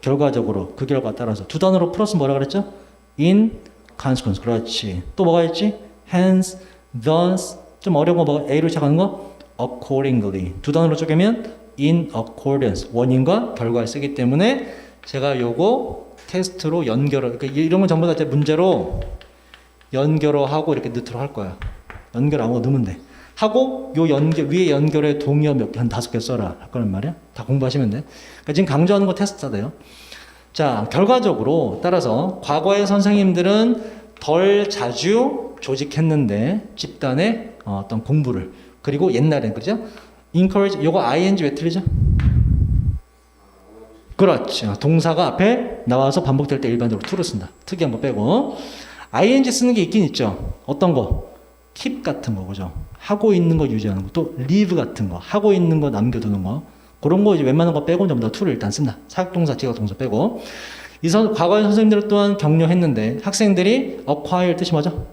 결과적으로 그 결과 따라서 두 단어로 플러스 뭐라 그랬죠? in consequence. 그렇지. 또 뭐가 있지? hence, thus. 좀 어려운 거 뭐가 A로 시작하는 거? accordingly. 두 단어로 쪼개면 in accordance. 원인과 결과를 쓰기 때문에 제가 요거 테스트로 연결을 그러니까 이런 건 전부 다제 문제로 연결어 하고 이렇게 넣도록 할 거야. 연결 아무거 넣으면 돼 하고 요 연결 위에 연결에 동의어 몇개한 다섯 개 써라 할 거란 말이야 다 공부하시면 돼 그러니까 지금 강조하는 거 테스트다 돼요 자, 결과적으로 따라서 과거의 선생님들은 덜 자주 조직했는데 집단의 어, 어떤 공부를 그리고 옛날엔 그죠? encourage 요거 ing 왜 틀리죠? 그렇죠. 동사가 앞에 나와서 반복될 때 일반적으로 to를 쓴다. 특이한 거 빼고 ing 쓰는 게 있긴 있죠. 어떤 거? Keep 같은 거 그죠? 하고 있는 거 유지하는 거, 또 leave 같은 거, 하고 있는 거 남겨두는 거 그런 거 이제 웬만한 거 빼고 전부 다 to를 일단 쓴다. 사역동사, 지각동사 빼고 이 선, 과거의 선생님들 또한 격려했는데 학생들이 acquire 뜻이 뭐죠?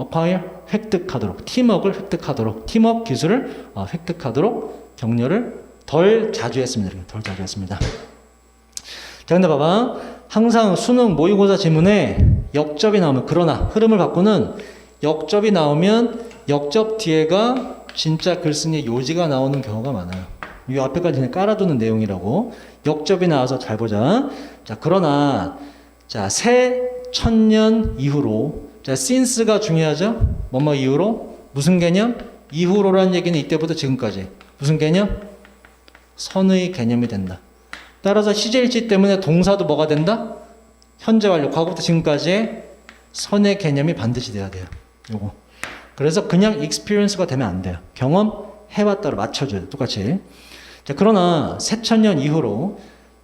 acquire 획득하도록 팀워크를 획득하도록 팀워크 기술을 어, 획득하도록 격려를 덜 자주 했습니다. 덜 자주 했습니다. 자, 근데 봐봐. 항상 수능 모의고사 지문에 역접이 나오면 그러나 흐름을 바꾸는 역접이 나오면 역접 뒤에가 진짜 글쓴이의 요지가 나오는 경우가 많아요. 이 앞에까지 그냥 깔아두는 내용이라고. 역접이 나와서 잘 보자. 자, 그러나 자, 새 천년 이후로 자, since가 중요하죠? 뭐뭐 이후로 무슨 개념? 이후로라는 얘기는 이때부터 지금까지 무슨 개념? 선의 개념이 된다. 따라서 시제일치 때문에 동사도 뭐가 된다? 현재 완료, 과거부터 지금까지의 선의 개념이 반드시 돼야 돼요. 요거. 그래서 그냥 experience가 되면 안 돼요. 경험 해왔다로 맞춰줘요. 똑같이. 자, 그러나 새천년 이후로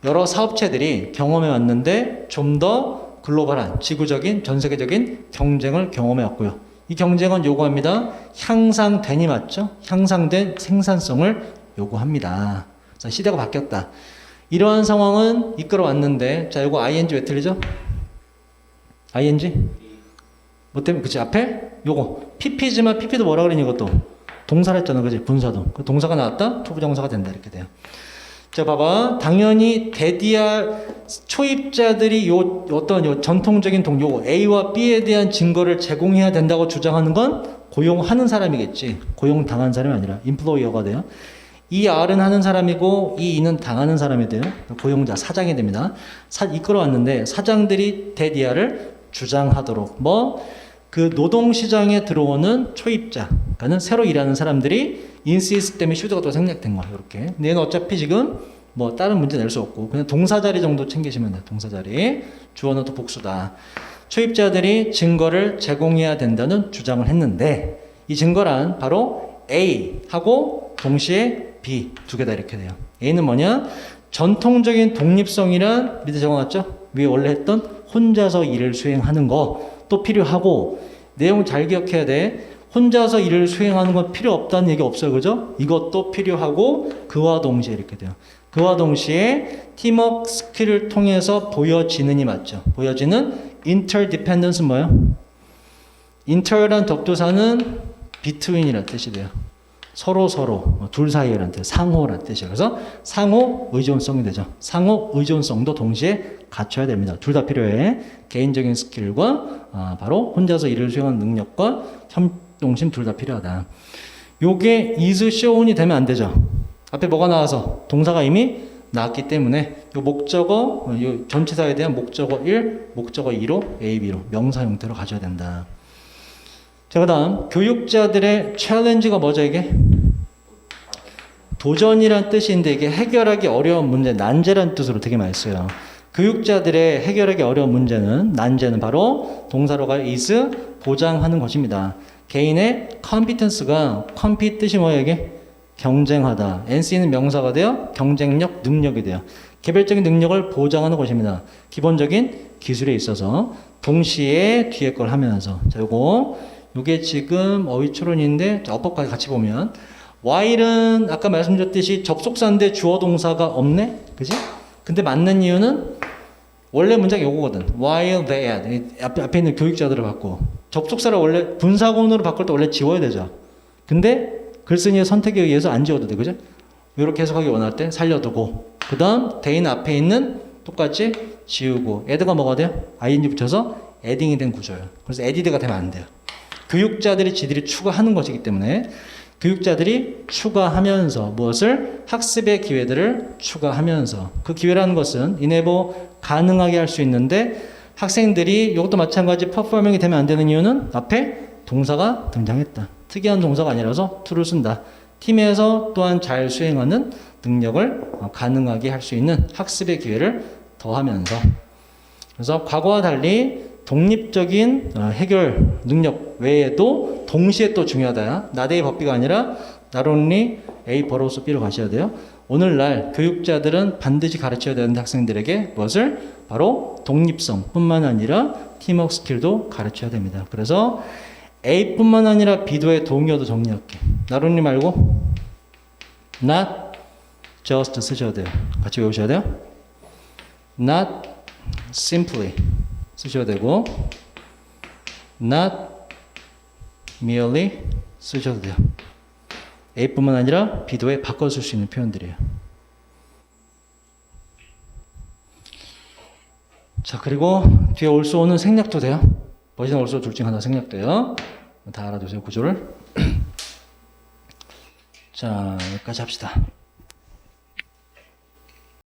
여러 사업체들이 경험해 왔는데 좀 더 글로벌한 지구적인 전 세계적인 경쟁을 경험해 왔고요. 이 경쟁은 요구합니다. 향상된이 맞죠? 향상된 생산성을 요구합니다. 자, 시대가 바뀌었다. 이러한 상황은 이끌어 왔는데, 자, 요거 ing 왜 틀리죠? ing? 뭐 때문에, 그치, 앞에? 요거. pp지만 pp도 뭐라 그러니, 이것도? 동사를 했잖아, 그지? 분사도. 그 동사가 나왔다? 투부정사가 된다, 이렇게 돼요. 자, 봐봐. 당연히 데디아 초입자들이 요 어떤 요 전통적인 동, 요 A와 B에 대한 증거를 제공해야 된다고 주장하는 건 고용하는 사람이겠지. 고용당한 사람이 아니라 인플로이어가 돼요. 이 R은 하는 사람이고 이 E는 당하는 사람이 돼요. 고용자 사장이 됩니다. 사, 이끌어왔는데 사장들이 데디아를 주장하도록 뭐 그 노동 시장에 들어오는 초입자, 그러니까는 새로 일하는 사람들이 인시스 때문에 슈드가 또 생략된 거야. 이렇게. 얘는 어차피 지금 뭐 다른 문제 낼 수 없고 그냥 동사 자리 정도 챙기시면 돼요. 동사 자리. 주어는 또 복수다. 초입자들이 증거를 제공해야 된다는 주장을 했는데 이 증거란 바로 A 하고 동시에 B 두 개 다 이렇게 돼요. A는 뭐냐? 전통적인 독립성이란 밑에 적어놨죠? 위에 원래 했던 혼자서 일을 수행하는 거 또 필요하고 내용 잘 기억해야 돼. 혼자서 일을 수행하는 건 필요 없다는 얘기 없어요. 그죠? 이것도 필요하고 그와 동시에 이렇게 돼요. 그와 동시에 팀워크 스킬을 통해서 보여지는이 맞죠. 보여지는 interdependence 뭐예요? inter란 접두사는 between이라는 뜻이 돼요. 서로 서로 어, 둘 사이라는 뜻, 상호라는 뜻이에요. 그래서 상호 의존성이 되죠. 상호 의존성도 동시에 갖춰야 됩니다. 둘 다 필요해. 개인적인 스킬과 아, 바로 혼자서 일을 수행하는 능력과 협동심 둘 다 필요하다. 요게 is shown이 되면 안 되죠. 앞에 뭐가 나와서 동사가 이미 나왔기 때문에 요 목적어, 어, 요 전치사에 대한 목적어 1, 목적어 2로 A, B로 명사 형태로 가져야 된다. 자, 그 다음, 교육자들의 챌린지가 뭐죠, 이게? 도전이란 뜻인데 이게 해결하기 어려운 문제, 난제란 뜻으로 되게 많이 써요. 교육자들의 해결하기 어려운 문제는, 난제는 바로 동사로 가요, is, 보장하는 것입니다. 개인의 competence가, compete 뜻이 뭐예요, 이게? 경쟁하다. NC는 명사가 돼요, 경쟁력, 능력이 돼요. 개별적인 능력을 보장하는 것입니다. 기본적인 기술에 있어서 동시에 뒤에 걸 하면서 자 요거 요게 지금 어휘초론인데 자, 어법까지 같이 보면 while은 아까 말씀드렸듯이 접속사인데 주어 동사가 없네 그지? 근데 맞는 이유는 원래 문장이 요거거든 while they at 앞에, 있는 교육자들을 받고 접속사를 원래 분사구문으로 바꿀 때 원래 지워야 되죠 근데 글쓴이의 선택에 의해서 안 지워도 돼 그죠? 이렇게 해석하기 원할 때 살려두고 그 다음 대인 앞에 있는 똑같이 지우고 add가 뭐가 돼요? ing 붙여서 adding이 된 구조예요. 그래서 added가 되면 안 돼요. 교육자들이 지들이 추가하는 것이기 때문에 교육자들이 추가하면서 무엇을 학습의 기회들을 추가하면서 그 기회라는 것은 이네보 가능하게 할 수 있는데 학생들이 이것도 마찬가지 퍼포밍이 되면 안 되는 이유는 앞에 동사가 등장했다. 특이한 동사가 아니라서 to를 쓴다. 팀에서 또한 잘 수행하는 능력을 어, 가능하게 할 수 있는 학습의 기회를 더하면서 그래서 과거와 달리 독립적인 어, 해결 능력 외에도 동시에 또 중요하다. 나대의 법비가 아니라 only A 벌어서 B로 가셔야 돼요. 오늘날 교육자들은 반드시 가르쳐야 되는 학생들에게 무엇을 바로 독립성뿐만 아니라 팀워크 스킬도 가르쳐야 됩니다. 그래서 A뿐만 아니라 B도의 동의어도 정리할게. only 말고 not just 쓰셔야 돼요. 같이 외우셔야 돼요. not simply 쓰셔야 되고 not merely 쓰셔도 돼요. A뿐만 아니라 B도 에 바꿔 쓸 수 있는 표현들이에요. 자 그리고 뒤에 올수 오는 생략도 돼요. 버전 올수 둘중 하나 생략돼요. 다 알아두세요 구조를. 자 여기까지 합시다.